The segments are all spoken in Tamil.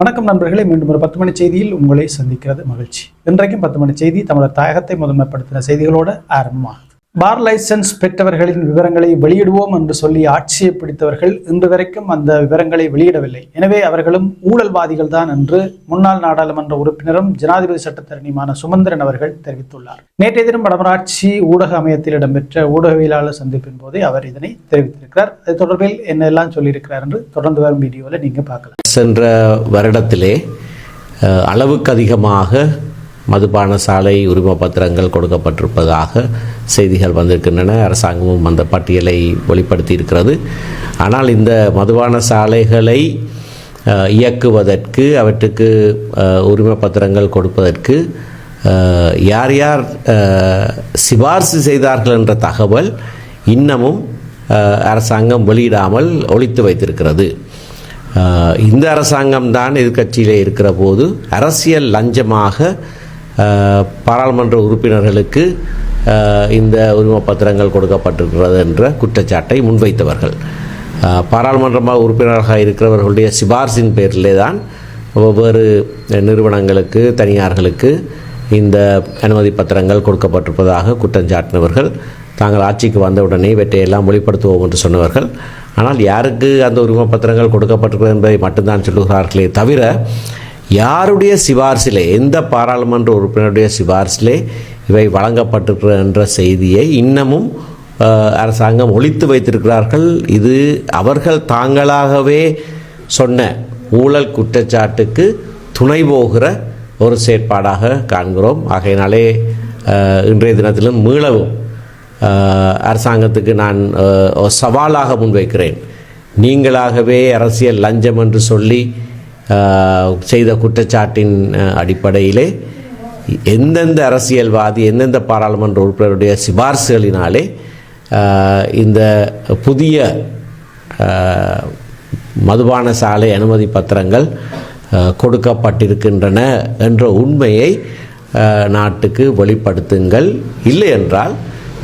வணக்கம் நண்பர்களே மீண்டும் ஒரு பத்து மணி செய்தியில் உங்களை சந்திக்கிறது மகிழ்ச்சி. இன்றைக்கும் பத்து மணி செய்தி தமிழர் தாயகத்தை முதன்மைப்படுத்தின செய்திகளோடு ஆரம்பமாக பார் லைசன்ஸ் பெற்றவர்களின் விவரங்களை வெளியிடுவோம் என்று சொல்லி ஆட்சியை பிடித்தவர்கள் இன்று வரைக்கும் அந்த விவரங்களை வெளியிடவில்லை. எனவே அவர்களும் ஊழல்வாதிகள் தான் என்று முன்னாள் நாடாளுமன்ற உறுப்பினரும் ஜனாதிபதி சட்டத்தரணியுமான சுமந்திரன் அவர்கள் தெரிவித்துள்ளார். நேற்றைய தினம் வடமராட்சி ஊடக அமையத்தில் இடம்பெற்ற ஊடகவியலாளர் சந்திப்பின் போதே அவர் இதனை தெரிவித்திருக்கிறார். அது தொடர்பில் என்னெல்லாம் சொல்லியிருக்கிறார் என்று தொடர்ந்து வரும் வீடியோவில் நீங்க பார்க்கலாம். சென்ற வருடத்திலே அஹ், அளவுக்கு அதிகமாக மதுபான சாலை உரிம பத்திரங்கள் கொடுக்கப்பட்டிருப்பதாக செய்திகள் வந்திருக்கின்றன. அரசாங்கமும் அந்த பட்டியலை வெளிப்படுத்தி இருக்கிறது ஆனால் இந்த மதுபான சாலைகளை இயக்குவதற்கு அவற்றுக்கு உரிமை உரிம பத்திரங்கள் கொடுப்பதற்கு யார் யார் சிபார்சு செய்தார்கள் என்ற தகவல் இன்னமும் அரசாங்கம் வெளியிடாமல் ஒழித்து வைத்திருக்கிறது. இந்த அரசாங்கம் தான் எதிர்க்கட்சியிலே இருக்கிற போது அரசியல் லஞ்சமாக பாராளுமன்ற உறுப்பினர்களுக்கு இந்த உரிமை பத்திரங்கள் கொடுக்கப்பட்டிருக்கிறது என்ற குற்றச்சாட்டை முன்வைத்தவர்கள். பாராளுமன்ற உறுப்பினராக இருக்கிறவர்களுடைய சிபார்சின் பேரிலே தான் ஒவ்வொரு நிறுவனங்களுக்கு தனியார்களுக்கு இந்த அனுமதி பத்திரங்கள் கொடுக்கப்பட்டிருப்பதாக குற்றம் சாட்டினவர்கள். தாங்கள் ஆட்சிக்கு வந்தவுடனே இவற்றையெல்லாம் வெளிப்படுத்துவோம் என்று சொன்னவர்கள். ஆனால் யாருக்கு அந்த உரிமை பத்திரங்கள் கொடுக்கப்பட்டிருக்கிறது என்பதை மட்டும்தான் சொல்லுகிறார்களே தவிர யாருடைய சிபார்சிலே எந்த பாராளுமன்ற உறுப்பினருடைய சிபார்சிலே இவை வழங்கப்பட்டிருக்கிறது என்ற செய்தியை இன்னமும் அரசாங்கம் ஒழித்து வைத்திருக்கிறார்கள். இது அவர்கள் தாங்களாகவே சொன்ன ஊழல் குற்றச்சாட்டுக்கு துணை போகிற ஒரு செயற்பாடாக காண்கிறோம். ஆகையினாலே இன்றைய தினத்திலும் மீளவும் அரசாங்கத்துக்கு நான் சவாலாக முன்வைக்கிறேன். நீங்களாகவே அரசியல் லஞ்சம் என்று சொல்லி செய்த குற்றச்சாட்டின் அடிப்படையிலே எந்தெந்த அரசியல்வாதி எந்தெந்த பாராளுமன்ற உறுப்பினருடைய சிபார்சுகளினாலே இந்த புதிய மதுபான சாலை அனுமதி பத்திரங்கள் கொடுக்கப்பட்டிருக்கின்றன என்ற உண்மையை நாட்டுக்கு வெளிப்படுத்துங்கள். இல்லை என்றால்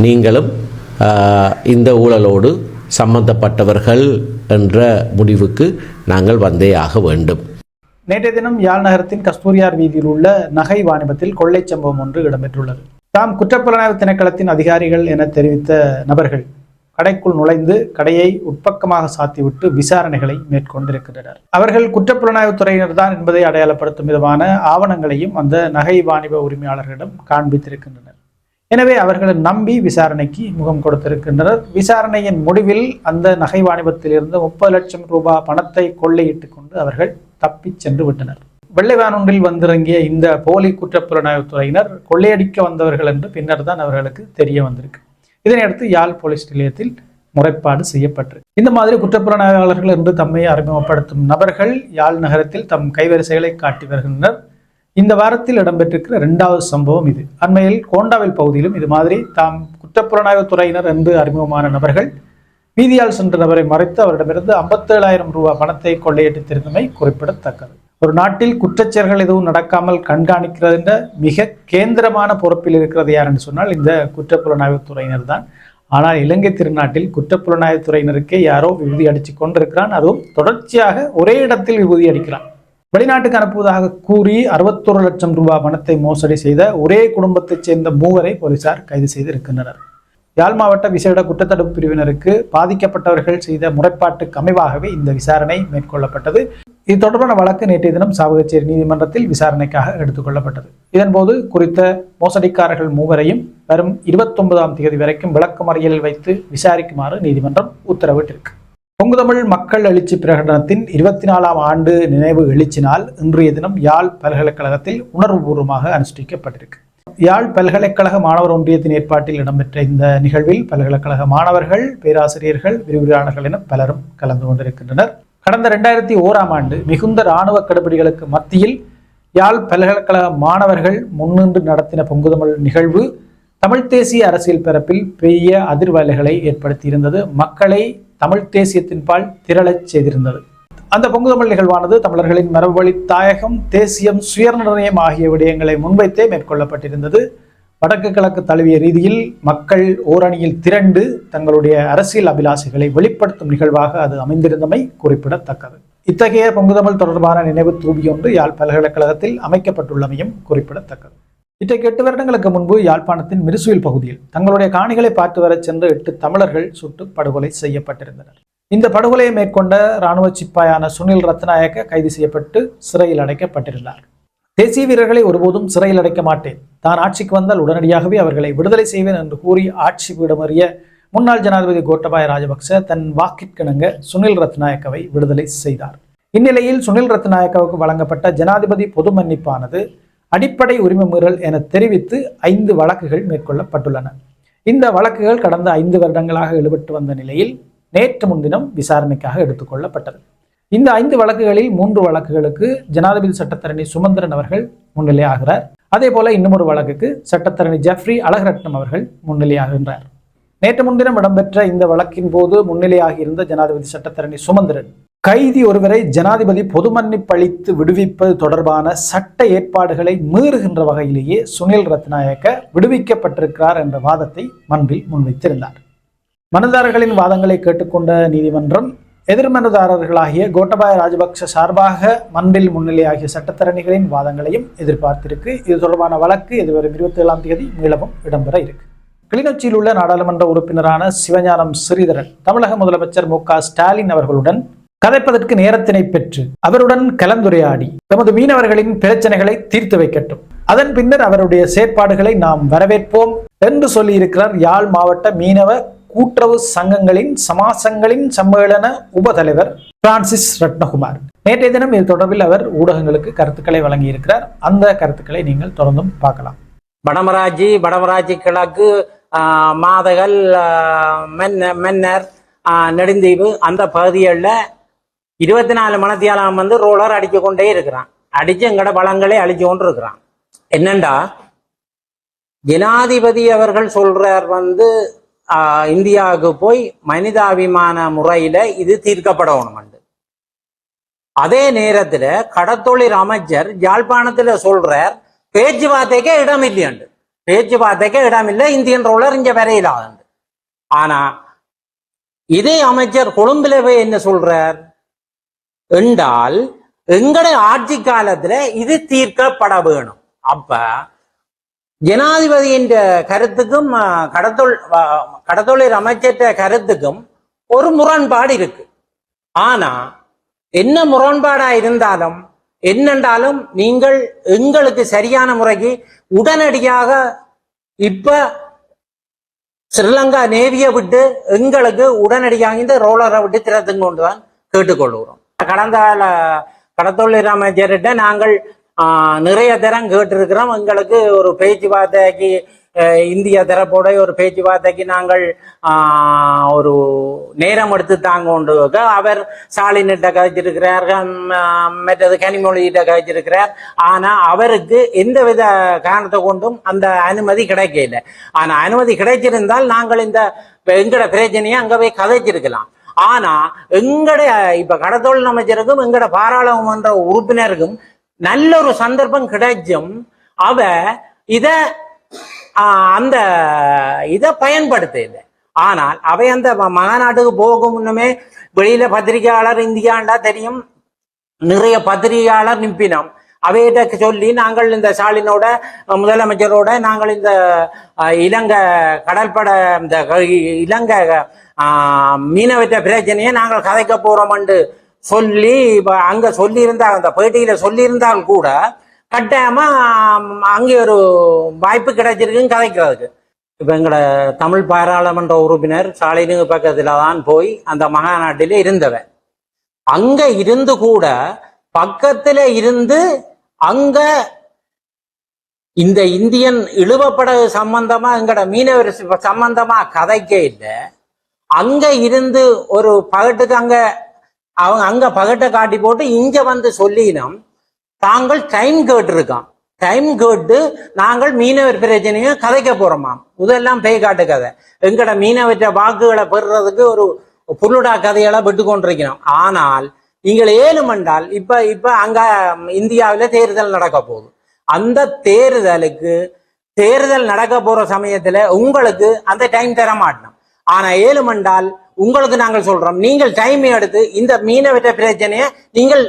நீங்களும் இந்த ஊழலோடு சம்பந்தப்பட்டவர்கள் என்ற முடிவுக்கு நாங்கள் வந்தே ஆக வேண்டும். நேற்றைய தினம் யாழ் நகரத்தின் கஸ்தூரியார் வீதியில் உள்ள நகை வாணிபத்தில் கொள்ளைச் சம்பவம் ஒன்று இடம்பெற்றுள்ளது. தாம் குற்றப்புலனாய்வு திணைக்களத்தின் அதிகாரிகள் என தெரிவித்த நபர்கள் கடைக்குள் நுழைந்து கடையை உட்பக்கமாக சாத்திவிட்டு விசாரணைகளை மேற்கொண்டிருக்கின்றனர். அவர்கள் குற்றப்புலனாய்வு துறையினர் தான் என்பதை அடையாளப்படுத்தும் விதமான ஆவணங்களையும் அந்த நகை வாணிப உரிமையாளர்களிடம் காண்பித்திருக்கின்றனர். எனவே அவர்களை நம்பி விசாரணைக்கு முகம் கொடுத்திருக்கின்றனர். விசாரணையின் முடிவில் அந்த நகை வாணிபத்திலிருந்து முப்பது லட்சம் ரூபாய் பணத்தை கொள்ளையிட்டுக் கொண்டு அவர்கள் தப்பிச் சென்று விட்டனர். வெள்ளை வானொன்றில் வந்திறங்கிய இந்த போலி குற்றப்புலனாய்வு துறையினர் கொள்ளையடிக்க வந்தவர்கள் என்று பின்னர் தான் அவர்களுக்கு தெரிய வந்திருக்கு. இதனையடுத்து யாழ் போலீஸ் நிலையத்தில் முறைப்பாடு செய்யப்பட்டிருக்கு இந்த மாதிரி குற்றப்புலனாய்வாளர்கள் என்று தம்மை அறிமுகப்படுத்தும் நபர்கள் யாழ் நகரத்தில் தம் கைவரிசைகளை காட்டி வருகின்றனர். இந்த வாரத்தில் இடம்பெற்றிருக்கிற இரண்டாவது சம்பவம் இது. அண்மையில் கோண்டாவில் பகுதியிலும் இது மாதிரி தாம் குற்றப்புலனாய்வு துறையினர் என்று அறிமுகமான நபர்கள் வீதியால் சென்ற நபரை மறைத்து அவரிடமிருந்து ஐம்பத்தேழாயிரம் ரூபாய் பணத்தை கொள்ளையடித்திருந்தமை குறிப்பிடத்தக்கது. ஒரு நாட்டில் குற்றச்செயல்கள் எதுவும் நடக்காமல் கண்காணிக்கிறது என்ற மிக கேந்திரமான பொறுப்பில் இருக்கிறது யார் என்று சொன்னால் இந்த குற்றப்புலனாய்வுத்துறையினர் தான். ஆனால் இலங்கை திருநாட்டில் குற்றப்புலனாய்வுத்துறையினருக்கே யாரோ விபூதி அடித்து கொண்டிருக்கிறான். அதுவும் தொடர்ச்சியாக ஒரே இடத்தில் விபூதி அடிக்கிறான். வெளிநாட்டுக்கு அனுப்புவதாக கூறி அறுபத்தொரு லட்சம் ரூபாய் பணத்தை மோசடி செய்த ஒரே குடும்பத்தைச் சேர்ந்த மூவரை போலீசார் கைது செய்திருக்கின்றனர். யாழ் மாவட்ட விசேட குற்றத்தடுப்பு பிரிவினருக்கு பாதிக்கப்பட்டவர்கள் செய்த முறைப்பாட்டுக்கு அமைவாகவே இந்த விசாரணை மேற்கொள்ளப்பட்டது. இது தொடர்பான வழக்கு நேற்றைய தினம் சாவகச்சேரி நீதிமன்றத்தில் விசாரணைக்காக எடுத்துக்கொள்ளப்பட்டது இதன்போது குறித்த மோசடிக்காரர்கள் மூவரையும் வரும் இருபத்தொன்பதாம் தேதி வரைக்கும் விளக்கமறியலில் வைத்து விசாரிக்குமாறு நீதிமன்றம் உத்தரவிட்டிருக்கு. பொங்குதமிழ் மக்கள் எழுச்சி பிரகடனத்தின் இருபத்தி நாலாம் ஆண்டு நினைவு எழுச்சி நாள் இன்றைய தினம் யாழ் பல்கலைக்கழகத்தில் உணர்வுபூர்வமாக அனுஷ்டிக்கப்பட்டிருக்கு. யாழ் பல்கலைக்கழக மாணவர் ஒன்றியத்தின் ஏற்பாட்டில் இடம்பெற்ற இந்த நிகழ்வில் பல்கலைக்கழக மாணவர்கள் பேராசிரியர்கள் விரிவுரையாளர்கள் என பலரும் கலந்து கொண்டிருக்கின்றனர். கடந்த ரெண்டாயிரத்தி ஓராம் ஆண்டு மிகுந்த இராணுவ கடுபிடிகளுக்கு மத்தியில் யாழ் பல்கலைக்கழக மாணவர்கள் முன்னின்று நடத்தின பொங்குதமிழ் நிகழ்வு தமிழ் தேசிய அரசியல் பரப்பில் பெரிய அதிர்வலைகளை ஏற்படுத்தியிருந்தது. மக்களை தமிழ்த் தேசியத்தின்பால் திரளச் செய்திருந்தது. அந்த பொங்குதமிழ் நிகழ்வானது தமிழர்களின் மரபுவழி தாயகம் தேசியம் சுயநிர்ணயம் ஆகிய விடயங்களை முன்வைத்தே மேற்கொள்ளப்பட்டிருந்தது. வடக்கு கிழக்கு தழுவிய ரீதியில் மக்கள் ஓரணியில் திரண்டு தங்களுடைய அரசியல் அபிலாசைகளை வெளிப்படுத்தும் நிகழ்வாக அது அமைந்திருந்தமை குறிப்பிடத்தக்கது. இத்தகைய பொங்குதமிழ் தொடர்பான நினைவு தூபியொன்று யாழ் பல்கலைக்கழகத்தில் அமைக்கப்பட்டுள்ளமையும் குறிப்பிடத்தக்கது. இன்றைக்கு எட்டு வருடங்களுக்கு முன்பு யாழ்ப்பாணத்தின் மிருசுவில் பகுதியில் தங்களுடைய காணிகளை பார்த்து வரச் சென்ற எட்டு தமிழர்கள் சுட்டு படுகொலை செய்யப்பட்டிருந்தனர். இந்த படுகொலையை மேற்கொண்ட இராணுவ சிப்பாயான சுனில் ரத்நாயக்க கைது செய்யப்பட்டு சிறையில் அடைக்கப்பட்டிருந்தார். தேசிய வீரர்களை ஒருபோதும் சிறையில் அடைக்க மாட்டேன். தான் ஆட்சிக்கு வந்தால் உடனடியாகவே அவர்களை விடுதலை செய்வேன் என்று கூறி ஆட்சி வீடமறிய முன்னாள் ஜனாதிபதி கோட்டபாய ராஜபக்ச தன் வாக்கிற்கிணங்க சுனில் ரத்நாயக்கவை விடுதலை செய்தார். இந்நிலையில் சுனில் ரத்நாயக்கவுக்கு வழங்கப்பட்ட ஜனாதிபதி பொது மன்னிப்பானது அடிப்படை உரிமை மீறல் என தெரிவித்து ஐந்து வழக்குகள் மேற்கொள்ளப்பட்டுள்ளன. இந்த வழக்குகள் கடந்த ஐந்து வருடங்களாக எழுபட்டு வந்த நிலையில் நேற்று முன்தினம் விசாரணைக்காக எடுத்துக்கொள்ளப்பட்டது. இந்த ஐந்து வழக்குகளில் மூன்று வழக்குகளுக்கு ஜனாதிபதி சட்டத்தரணி சுமந்திரன் அவர்கள் முன்னிலையாகிறார் அதே போல இன்னும் வழக்குக்கு சட்டத்தரணி ஜெஃப்ரி அழகரட்னம் அவர்கள் முன்னிலையாகின்றார் நேற்று முன்தினம் இடம்பெற்ற இந்த வழக்கின் போது முன்னிலையாகியிருந்த ஜனாதிபதி சட்டத்தரணி சுமந்திரன் கைதி ஒருவரை ஜனாதிபதி பொது மன்னிப்பளித்து விடுவிப்பது தொடர்பான சட்ட ஏற்பாடுகளை மீறுகின்ற வகையிலேயே சுனில் ரத்நாயக்க விடுவிக்கப்பட்டிருக்கிறார் என்ற வாதத்தை மன்பில் முன்வைத்திருந்தார். மனுதாரர்களின் வாதங்களை கேட்டுக்கொண்ட நீதிமன்றம் எதிர்மனுதாரர்களாகிய கோட்டபாய ராஜபக்ச சார்பாக மன்பில் முன்னிலையாகிய சட்டத்தரணிகளின் வாதங்களையும் எதிர்பார்த்திருக்கு. இது தொடர்பான வழக்கு எதிர்வரும் இருபத்தி ஏழாம் தேதி மீளவும் இடம்பெற இருக்கு. கிளிநொச்சியில் உள்ள நாடாளுமன்ற உறுப்பினரான சிவஞானம் ஸ்ரீதரன் தமிழக முதலமைச்சர் மு ஸ்டாலின் அவர்களுடன் கதைப்பதற்கு நேரத்தினை பெற்று அவருடன் கலந்துரையாடி தமது மீனவர்களின் பிரச்சனைகளை தீர்த்து வைக்கட்டும். அதன் பின்னர் அவருடைய செயற்பாடுகளை நாம் வரவேற்போம் என்று சொல்லியிருக்கிறார் யாழ் மாவட்ட மீனவ கூட்டுறவு சங்கங்களின் சமாசங்களின் சம்மேளன உபதலைவர் பிரான்சிஸ் ரத்னகுமார். நேற்றைய தினம் இது தொடர்பில் அவர் ஊடகங்களுக்கு கருத்துக்களை வழங்கியிருக்கிறார். அந்த கருத்துக்களை நீங்கள் தொடர்ந்தும் பார்க்கலாம். வடமராட்சி வடமராட்சி கிழக்கு ஆஹ், மாதகல் ஆஹ், மென்ன- மென்னர் ஆஹ், நெடுந்தீவு அந்த பகுதிகளில் இருபத்தி நாலு மணத்தியாலம் வந்து ரோலர் அடிச்சு கொண்டே இருக்கிறான். அடிச்சு எங்கட வளங்களை அழிச்சு கொண்டு இருக்கிறான் என்னண்டா? ஜனாதிபதி அவர்கள் சொல்றார் வந்து இந்தியாவுக்கு போய் மனிதாபிமான முறையில இது தீர்க்கப்படணும் அதே நேரத்துல கடத்தொழில் அமைச்சர் யாழ்ப்பாணத்துல சொல்றார் பேச்சுவார்த்தைக்கே இடம் இல்லையண்டு பேச்சுவார்த்தைக்கே இடம் இல்லை இந்தியன் ரோலர் இங்க வரையிலாது ஆனா இதே அமைச்சர் கொழும்புல போய் என்ன சொல்றார்? என்றால் எங்கட ஆட்சி காலத்துல இது தீர்க்கப்பட வேணும். அப்ப ஜனாதிபதியின் கருத்துக்கும் அஹ், கடத்தொல் அஹ், கடத்தொழில் அமைச்சற்ற கருத்துக்கும் ஒரு முரண்பாடு இருக்கு. ஆனா என்ன முரண்பாடா இருந்தாலும் என்னென்றாலும் நீங்கள் எங்களுக்கு சரியான முறைக்கு உடனடியாக இப்ப ஸ்ரீலங்கா நேவியை விட்டு எங்களுக்கு உடனடியாக இந்த ரோலரை விட்டு திறத்துங்க கொண்டு தான் கேட்டுக்கொள்கிறோம். கடந்த கால கடத்தொழில் அமைச்சர்கிட்ட நாங்கள் நிறைய தரம் கேட்டிருக்கிறோம். எங்களுக்கு ஒரு பேச்சுவார்த்தைக்கு இந்திய தரப்போட ஒரு பேச்சுவார்த்தைக்கு நாங்கள் ஒரு நேரம் எடுத்து தாங்க கொண்டு அவர் ஸ்டாலின்கிட்ட கதைச்சிருக்கிறார் மற்றது கனிமொழிகிட்ட கதைச்சிருக்கிறார். ஆனா அவருக்கு எந்த வித காரணத்தை கொண்டும் அந்த அனுமதி கிடைக்கல. ஆனால் அனுமதி கிடைச்சிருந்தால் நாங்கள் இந்த எங்கட பிரச்சனையை அங்கே போய் கதைச்சிருக்கலாம். ஆனா எங்கட இப்ப கடத்தொழில் அமைச்சருக்கும் எங்கட பாராளுமன்ற உறுப்பினருக்கும் நல்ல ஒரு சந்தர்ப்பம் கிடைச்சும் அவ இத அந்த இதை பயன்படுத்த ஆனால் அவை அந்த ம- மகாநாட்டுக்கு போகும் முன்னமே வெளியில பத்திரிகையாளர் இந்தியாண்டா தெரியும். நிறைய பத்திரிகையாளர் நிப்பினோம் அவையிட்ட சொல்லி நாங்கள் இந்த ஸ்டாலினோட முதலமைச்சரோட நாங்கள் இந்த இலங்கை கடற்பட இந்த இலங்கை மீனவற்ற பிரச்சனையை நாங்கள் கதைக்க போறோம்னு சொல்லி இப்போ அங்க சொல்லியிருந்தால் அந்த பேட்டியில சொல்லியிருந்தால் கூட கட்டாயமா அங்கே ஒரு வாய்ப்பு கிடைச்சிருக்குன்னு கதைக்கிறதுக்கு. இப்ப எங்களோட தமிழ் பாராளுமன்ற உறுப்பினர் ஸ்டாலினுக்கு பக்கத்தில் தான் போய் அந்த மகாநாட்டிலே இருந்தவன் அங்க இருந்து கூட பக்கத்துல இருந்து அங்க இந்த இந்தியன் இழுவப்படகு சம்பந்தமா எங்களோட மீனவர் சம்பந்தமா கதைக்க இல்லை. அங்க இருந்து ஒரு பகட்டுக்கு அங்க அவங்க அங்க பகட்டை காட்டி போட்டு இங்க வந்து சொல்லினோம் தாங்கள் டைம் கேட்டிருக்கான் டைம் கேட்டு நாங்கள் மீனவர் பிரச்சனையும் கதைக்க போறோமாம். இதெல்லாம் பேய் காட்டு கதை. எங்கட மீனவற்ற வாக்குகளை பெறுறதுக்கு ஒரு புல்லுடா கதைகளை விட்டு கொண்டிருக்கணும் ஆனால் நீங்கள் ஏழும் என்றால் இப்ப இப்ப அங்க இந்தியாவில தேர்தல் நடக்க போகுது. அந்த தேர்தலுக்கு தேர்தல் நடக்க போற சமயத்துல உங்களுக்கு அந்த டைம் தர மாட்டோம். ஆனா ஏழும் என்றால் உங்களுக்கு நாங்கள் சொல்றோம். நீங்கள் டைம் எடுத்து இந்த மீனவற்ற பிரச்சனையை நீங்கள்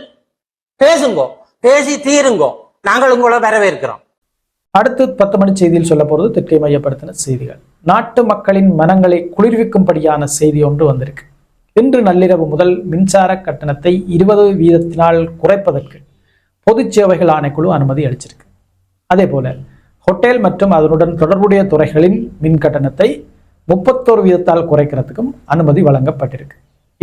பேசுங்கோ. பேசி தீருங்கோ. நாங்கள் உங்களை வரவேற்கிறோம். அடுத்து பத்து மணி செய்தியில் சொல்ல போறது தெற்கை மையப்படுத்தின செய்திகள். நாட்டு மக்களின் மனங்களை குளிர்விக்கும்படியான செய்தி ஒன்று வந்திருக்கு. இன்று நள்ளிரவு முதல் மின்சார கட்டணத்தை இருபது வீதத்தினால் குறைப்பதற்கு பொதுச் சேவைகள் ஆணைக்குழு அனுமதி அளிச்சிருக்கு. அதே போல ஹோட்டல் மற்றும் அதனுடன் தொடர்புடைய துறைகளின் மின் கட்டணத்தை முப்பத்தோரு வீதத்தால் குறைக்கிறதுக்கும் அனுமதி வழங்கப்பட்டிருக்கு.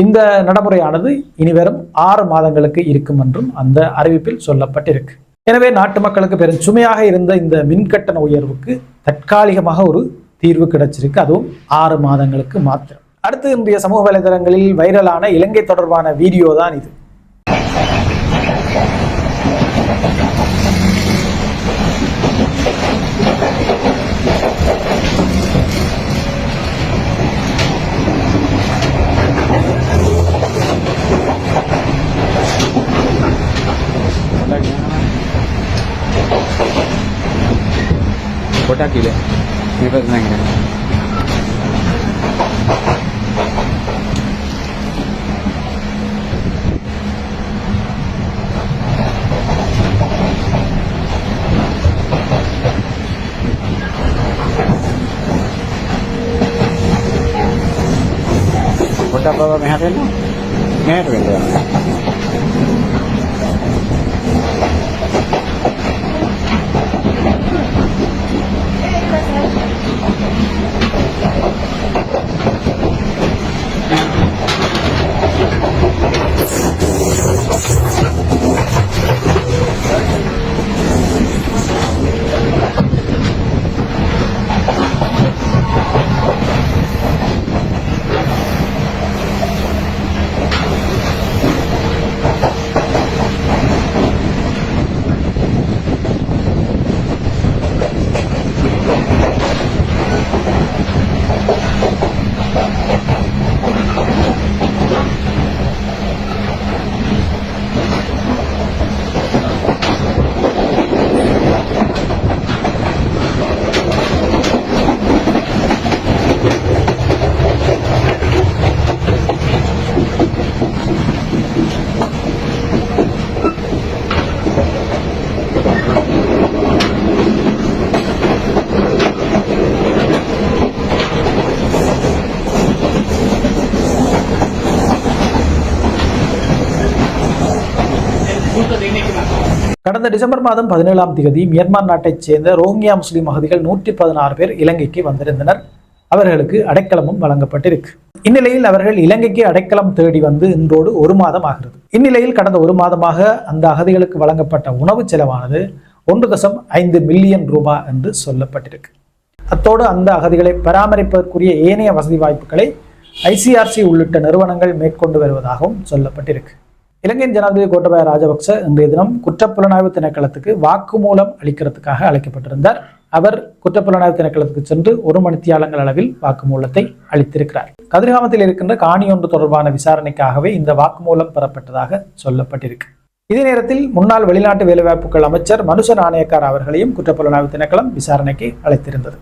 இந்த நடைமுறையானது இனிவரும் ஆறு மாதங்களுக்கு இருக்கும் என்றும் அந்த அறிவிப்பில் சொல்லப்பட்டிருக்கு. எனவே நாட்டு மக்களுக்கு பெரும் சுமையாக இருந்த இந்த மின்கட்டண உயர்வுக்கு தற்காலிகமாக ஒரு தீர்வு கிடைச்சிருக்கு. அதுவும் ஆறு மாதங்களுக்கு மாத்திரம். அடுத்து இன்றைய சமூக வலைதளங்களில் வைரலான இலங்கை தொடர்பான வீடியோ தான் இது. ಫೋಟೋ ಹಾಕಿದೆ ವಿವರ್ ನಂಗೆ පොට්ටබව මෙහාට එන්න මෙහාට වෙන්න. கடந்த டிசம்பர் மாதம் பதினேழாம் தேதி மியான்மர் நாட்டைச் சேர்ந்த ரோஹிங்கியா முஸ்லிம் அகதிகள் நூற்றி பதினாறு பேர் இலங்கைக்கு வந்திருந்தனர். அவர்களுக்கு அடைக்கலமும் வழங்கப்பட்டிருக்கு. இந்நிலையில் அவர்கள் இலங்கைக்கு அடைக்கலம் தேடி வந்து இன்றோடு ஒரு மாதம் ஆகிறது. இந்நிலையில் கடந்த ஒரு மாதமாக அந்த அகதிகளுக்கு வழங்கப்பட்ட உணவு செலவானது ஒன்று தசம் ஐந்து மில்லியன் ரூபாய் என்று சொல்லப்பட்டிருக்கு. அத்தோடு அந்த அகதிகளை பராமரிப்பதற்குரிய ஏனைய வசதி வாய்ப்புகளை ஐசிஆர்சி உள்ளிட்ட நிறுவனங்கள் மேற்கொண்டு வருவதாகவும் சொல்லப்பட்டிருக்கு. இலங்கையின் ஜனாதிபதி கோட்டபாய ராஜபக்ச இன்றைய தினம் குற்றப்புலனாய்வு திணைக்களத்துக்கு வாக்குமூலம் அளிக்கிறதுக்காக அழைக்கப்பட்டிருந்தார். அவர் குற்றப்புலனாய்வு திணைக்களத்துக்கு சென்று ஒரு மணித்தியாலங்கள் அளவில் வாக்குமூலத்தை அளித்திருக்கிறார். கதிர்காமத்தில் இருக்கின்ற காணி ஒன்று தொடர்பான விசாரணைக்காகவே இந்த வாக்குமூலம் பெறப்பட்டதாக சொல்லப்பட்டிருக்கு. இதே நேரத்தில் முன்னாள் வெளிநாட்டு வேலைவாய்ப்புகள் அமைச்சர் மனுஷ நாணயக்கார் அவர்களையும் குற்றப்புலனாய்வு திணைக்களம் விசாரணைக்கு அழைத்திருந்தது.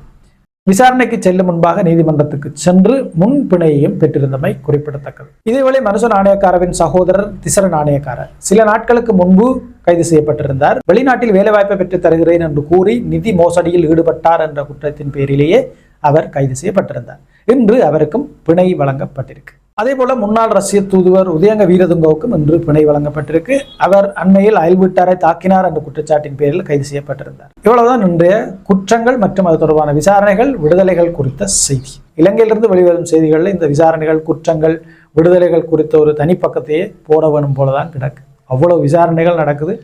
விசாரணைக்கு செல்லும் முன்பாக நீதிமன்றத்துக்கு சென்று முன் பிணையையும் பெற்றிருந்தமை குறிப்பிடத்தக்கது. இதேவேளை மனுஷ நாணயக்காரவின் சகோதரர் திசர நாணயக்காரர். சில நாட்களுக்கு முன்பு கைது செய்யப்பட்டிருந்தார். வெளிநாட்டில் வேலைவாய்ப்பை பெற்றுத் தருகிறேன் என்று கூறி நிதி மோசடியில் ஈடுபட்டார் என்ற குற்றத்தின் பேரிலேயே அவர் கைது செய்யப்பட்டிருந்தார். இன்று அவருக்கும் பிணை வழங்கப்பட்டிருக்கு. அதே போல முன்னாள் ரஷ்ய தூதுவர் உதயங்க வீரதுங்கவுக்கும் இன்று பிணை வழங்கப்பட்டிருக்கு. அவர் அண்மையில் அயல்விட்டாரை தாக்கினார் என்ற குற்றச்சாட்டின் பேரில் கைது செய்யப்பட்டிருந்தார். இவ்வளவுதான் இன்றைய குற்றங்கள் மற்றும் அது தொடர்பான விசாரணைகள் விடுதலைகள் குறித்த செய்தி. இலங்கையிலிருந்து வெளிவரும் செய்திகளில் இந்த விசாரணைகள் குற்றங்கள் விடுதலைகள் குறித்த ஒரு தனிப்பக்கத்தையே போட வேணும் போலதான் கிடக்கு. அவ்வளவு விசாரணைகள் நடக்குது.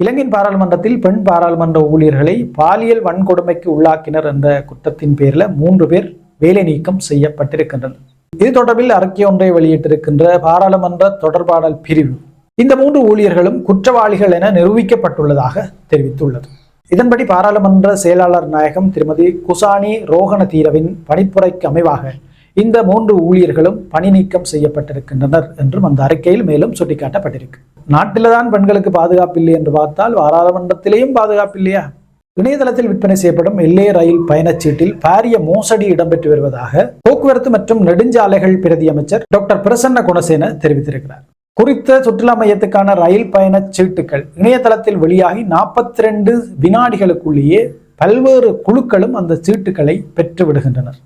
இலங்கையின் பாராளுமன்றத்தில் பெண் பாராளுமன்ற ஊழியர்களை பாலியல் வன்கொடுமைக்கு உள்ளாக்கினர் என்ற குற்றத்தின் பேரில் மூன்று பேர் வேலை நீக்கம் செய்யப்பட்டிருக்கின்றனர். இது தொடர்பில் அறிக்கை ஒன்றை வெளியிட்டிருக்கின்ற பாராளுமன்ற தொடர்பாடல் பிரிவு இந்த மூன்று ஊழியர்களும் குற்றவாளிகள் என நிரூபிக்கப்பட்டுள்ளதாக தெரிவித்துள்ளது. இதன்படி பாராளுமன்ற செயலாளர் நாயகம் திருமதி குசானி ரோகண தீரவின் பணிப்புரைக்கு அமைவாக இந்த மூன்று ஊழியர்களும் பணி நீக்கம் செய்யப்பட்டிருக்கின்றனர் என்றும் அந்த அறிக்கையில் மேலும் சுட்டிக்காட்டப்பட்டிருக்கு. நாட்டில்தான் பெண்களுக்கு பாதுகாப்பு இல்லை என்று பார்த்தால் பாராளுமன்றத்திலேயும் பாதுகாப்பு இல்லையா இணையதளத்தில் விற்பனை செய்யப்படும் எல்லே ரயில் பயணச்சீட்டில் பாரிய மோசடி இடம்பெற்று வருவதாக போக்குவரத்து போக்குவரத்து மற்றும் நெடுஞ்சாலைகள் பிரதி அமைச்சர் டாக்டர் பிரசன்ன குணசேன தெரிவித்திருக்கிறார். குறித்த சுற்றுலா மையத்துக்கான ரயில் பயண சீட்டுகள் இணையதளத்தில் வெளியாகி நாற்பத்தி ரெண்டு வினாடிகளுக்குள்ளேயே பல்வேறு குழுக்களும் அந்த சீட்டுகளை பெற்று விடுகின்றனர்.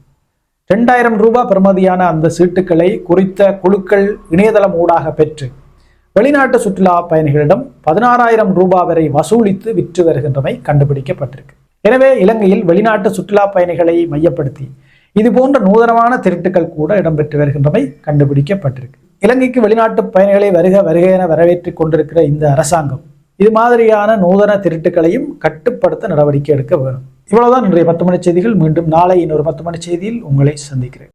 ரெண்டாயிரம் ரூபாய் பெறுமதியான அந்த சீட்டுகளை குறித்த குழுக்கள் இணையதளம் ஊடாக பெற்று வெளிநாட்டு சுற்றுலா பயணிகளிடம் பதினாறாயிரம் ரூபாய் வரை வசூலித்து விற்று வருகின்றமை கண்டுபிடிக்கப்பட்டிருக்கு. எனவே இலங்கையில் வெளிநாட்டு சுற்றுலா பயணிகளை மையப்படுத்தி இது போன்ற நூதனமான திருட்டுகள் கூட இடம்பெற்று வருகின்றமை கண்டுபிடிக்கப்பட்டிருக்கு. இலங்கைக்கு வெளிநாட்டு பயணிகளை வருக வருக என வரவேற்றுக் கொண்டிருக்கிற இந்த அரசாங்கம் இது மாதிரியான நூதன திருட்டுகளையும் கட்டுப்படுத்த நடவடிக்கை எடுக்க வேணும் இவ்வளவுதான். இன்றைய பத்து மணி செய்திகள். மீண்டும் நாளை இன்னொரு பத்து மணி செய்தியில் உங்களை சந்திக்கிறேன்.